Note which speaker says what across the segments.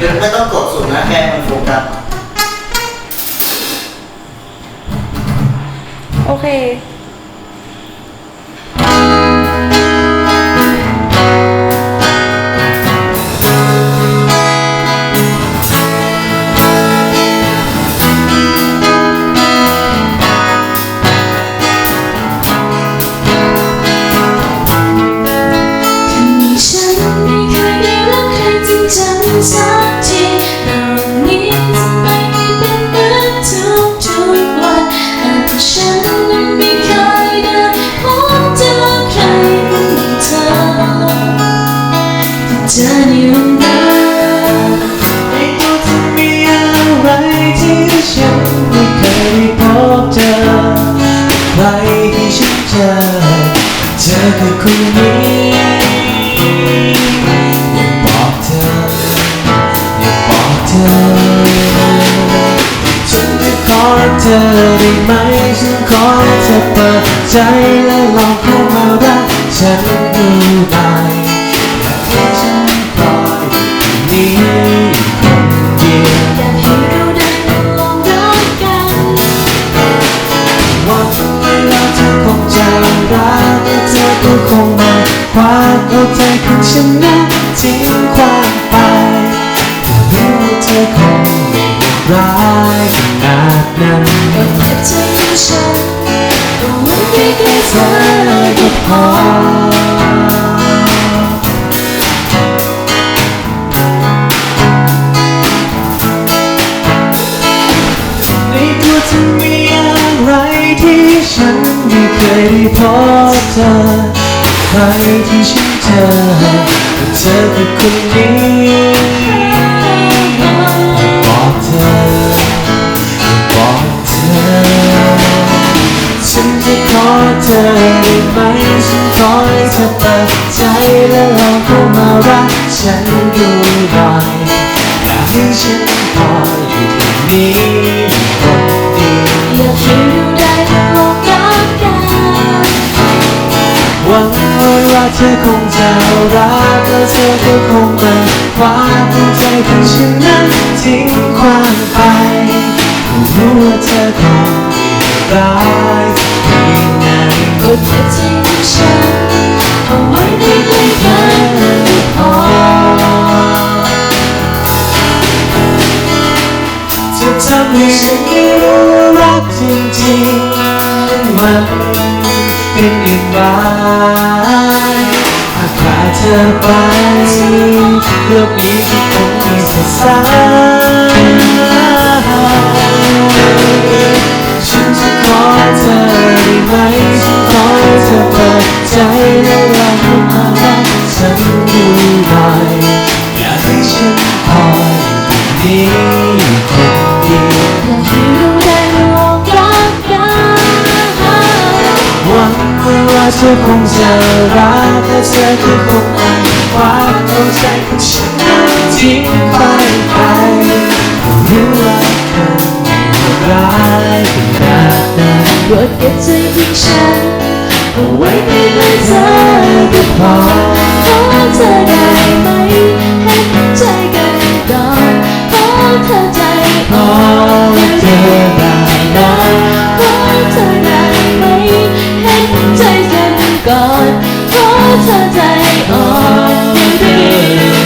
Speaker 1: คือไม่ต้องกดสุดนะแค่มันโฟกัส
Speaker 2: โอเค
Speaker 3: ม่เคยได้พบเจอใคร
Speaker 4: ที่ฉันเจอเธอคือคนนี้อยาบอกเธออยาบอกเธอฉันจะขอเธอได้ไหมฉันขอเธอเปิดใจและลองเข้ามารักฉันดู ก็คงมาคว้าเอาใจของฉันนั้นทิ้งความไปแต่รู้ว่าเธอคงไม่ร้ายขนาดนั้น
Speaker 3: ก็เก็บใจของฉันเอาไว้ใกล้ๆเธ
Speaker 4: เธ
Speaker 3: อ
Speaker 4: ก็พอในตัวเธอมีอะไรที่ฉันไม่เคยได้พบเจอ ที่ฉันเจอเธอคือคนนี้บอกเธอบอกเธอฉันจะขอเธอได้ไหมฉันขอให้เธอเปิดใจและลองเข้ามารักฉันดูหน่อยอยากให้ฉันคออยู่ตรงนี้คนเดียว
Speaker 3: อยากให้เราได้ลองรักกัน
Speaker 4: หวัง ว่าเธอคงจะรักและเธอก็คงไม่ควาหัวใจของฉันนั้นทิ้งความไปรู้ว่าเธอคงไม่ร้ายเพียงไหน
Speaker 3: ก็เก็บใจของฉันเอาไว้ใกล้ๆกันพอ
Speaker 4: จะทำให้ฉันได้รู้ว่ารักจริงๆมันเป็นอย่าง อไปโลกนี้ก็คงม่สดใสฉันจะขอเธอได้ไหมขอเธอเปิดใจและรัก ว่า
Speaker 3: เธ
Speaker 4: อคงจะรักและเธอคือคงอ่านความเข้าใจของฉันทิ้งไปไปรู้ว่าเธอร้ายขนาดไหน
Speaker 3: โปรดเก็บใจของฉันเอาไว้ใกล้ๆเธอก็พอขอเธอได้ กันก่อนขอเธอใจอ่
Speaker 4: อ
Speaker 3: น
Speaker 4: อ
Speaker 3: ย่างนี้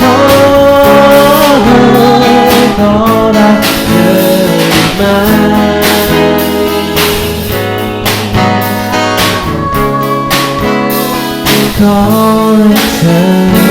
Speaker 4: ขอขอรักเธอไหมขอรักเธอ